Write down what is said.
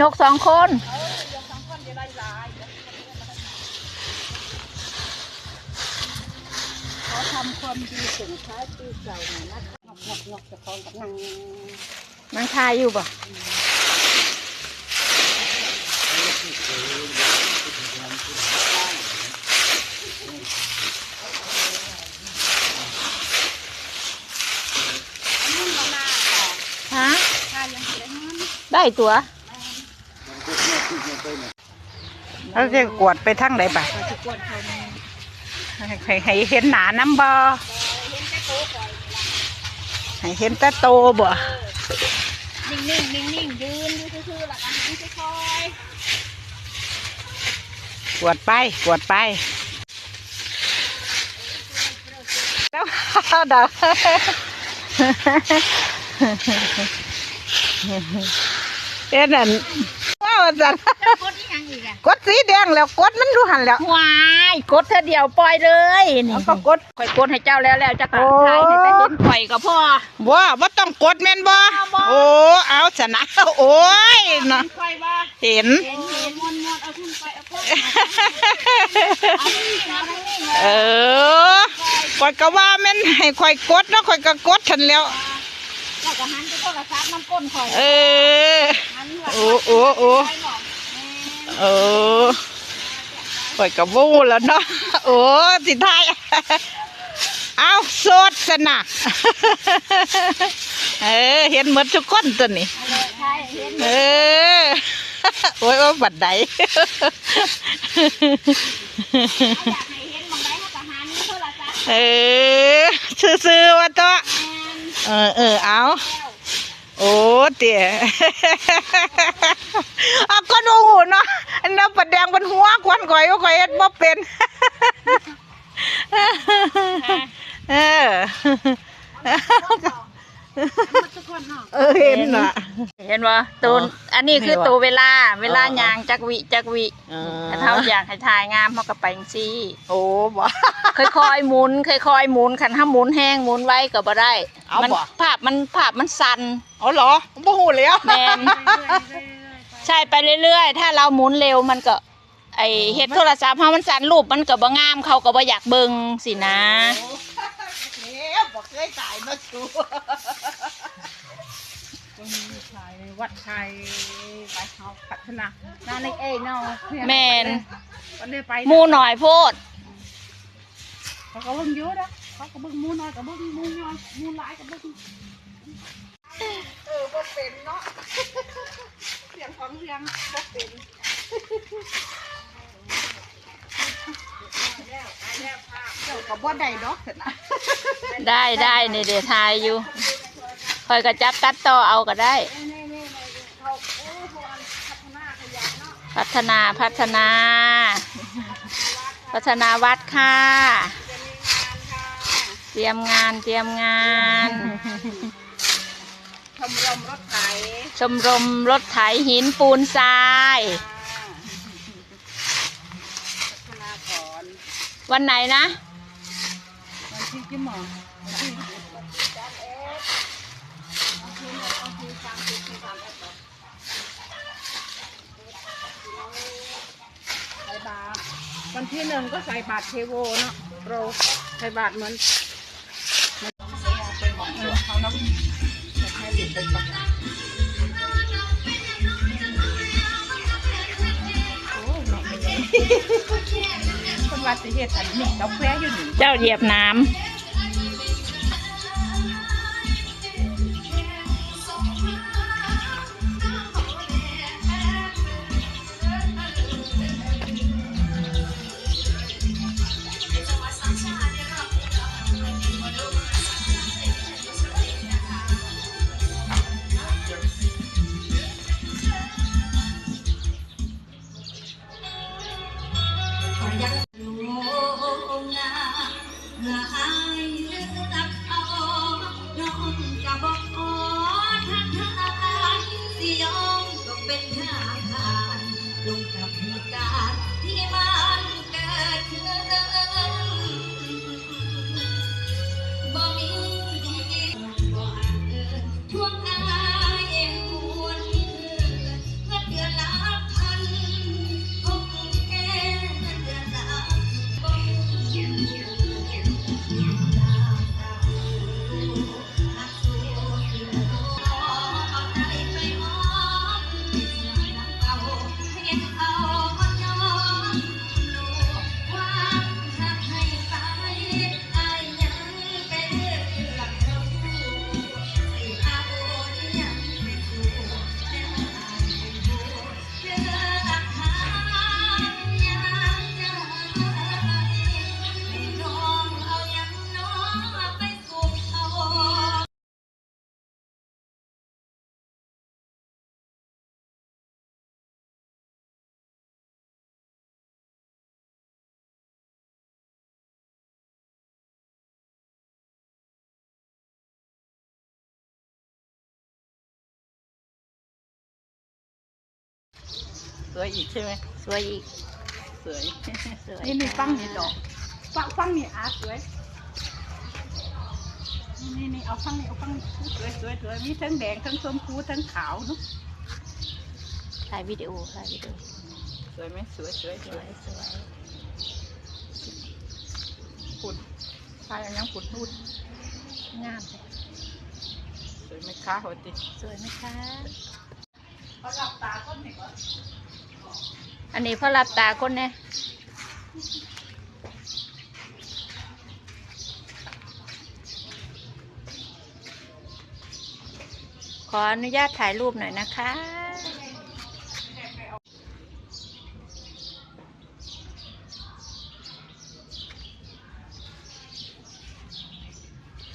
ยกสองคนเขาทำความดีถึงท้ายปีเก่าหน่อยนะนก นกนกจะคองกับนางนังทายอยู่บ่ฮะค่ายังไม่ได้เงินได้ตัวเขาจะกวดไปทั้งไหนปะให้เห็นหนาน้ำบ่เห็นแต่โตก่อน ให้เห็นแตะโตบ่นิ่งนิ่งนิ่งนิ่งยืนดูซื่อๆหลักอาหารค่อยกวดไปกวดไปเด้าเด้าเอ็นนั่น ว้าวจันๆเจ้ากดอีหยังอีกอะกดสีแดงแล้วกดมันดูหันแล้ววายกดเธอเดียวปล่อยเลยนี่เอาก็กดข่อยกดให้เจ้าแล้วแล้วจะกะโอ้ทายให้แต่เห็นข่อยก็พอบ่บ่ต้องกดแม่นบ่บ่โอ้เอาชนะโอ้ยเนาะค่อยว่าเห็นเห็นเห็นมวนมวนเอาขึ้นไปเอาขึ้นเอานี่นะนี่นะเออข่อยก็ว่าแม่นให้ข่อยกดเนาะข่อยก็กดฉันแล้วแล้วก็หันไปโทรศัพท์น้ำก้นข่อยเออหันหลังโอ้โอ้โอ้ไปบอกแม่เออข่อยก็วู้แล้วเนาะโอ้สิทายเอาสดสนะเออเห็นหมดทุกคนตัวนี้เออโอ้ยว่าบัดใดเออซื้อๆว่าตัวเออเออเอา โอ้เตี๋ยเอาก็ดูหูเนาะอันนั้นประแดงบนหัวควันก่อยว่าก่อยเอ็ดบ่เป็นเออหมดทุกคน เนาะเออเห็นน่ะ เห็นบ่ตูนอ๋ออัอันนี้คือนี่วะตัวเวลา เวลาอ๋อ ยางจักวิจักวิเออถ้าเท่าอยากให้ทายงามเฮาก็ไปจังซี่ โอ้บ่ ค่อยๆหมุนค่อยๆหมุนคันถ้าหมุนแห้งหมุนไว้ก็บ่ได้เอามับ่ ภาพมันภาพมันสั่นเอาเหรอบ่หูแล้วแมนใช่ไปเรื่อยๆ ถ้าเราหมุนเร็วมันก็ ไอเฮ็ดโทรศัพท์เฮามันสั่นรูปมันก็บ่งามเขาก็บ่อยากเบิ่งสินะ เนี่ยบ่เคยตายมาสู่ชายวัดไทยไปเขาพัฒนานาในเอ้ยเนาะแม่นวันนี้ไปหมูหน่อยโพดเขาก็เบิ่งเยอะนะเขาก็เบิ่งหมูน้อยก็เบิ่งหมูน้อยหมูหลายก็เบิ่งเออบ่เป็นเนาะเสียงของเสียงบ่เป็น เจ้า ก็บ่ได้ดอกเถอะนะได้ได้นี่เดี๋ยวทายอยู่คอยก็จับตัดต่อเอาก็ได้นี่นี่เขาโอ้โหพัฒนาขยันเนาะพัฒนาพัฒนา พัฒนาวัดค่ะ เตรียมงานเตรียมงาน ชมรมรถไถชมรมรถไถหินปูนทราย พัฒนาก่อนวันไหนนะ วันที่กี่โมงวันที่สามเอ็ดวันที่หนึ่งวันที่สามสิบที่สามอใส่บาตรวันที่หนึ่งก็ใส่บาตรเทโวเนาะโปรใส่บาตรเหมือนเขาเนาะให้หลุดไปก่อนโอ้ยเนาะคน ว่าสิเฮ็ดอันนี้กาแฟอยู่นี่เจ้าเหยียบน้ก วยอีกใช่ไหมสวยอีกสวยสวยนี่นี่ฟังนี่ดอกฟังฟังนี่อาสวยนี่นี่นี่เอาฟังนี่เอาฟังนี่สวยสวยสวยมีทั้งแดงทั้งชมพูทั้งขาวเนาะถ่ายวิดีโอถ่ายวิดีโอสวยไหมสวยสวยสสววยยสวยฝุ่นทายยังฝุ่นพูดงามเลยสวยไหมคะหัวติสวยไหมคะเขาหลับตาก็เห็นว่า อันนี้พอรับตาคนเนี่ยขออนุญาตถ่ายรูปหน่อยนะคะ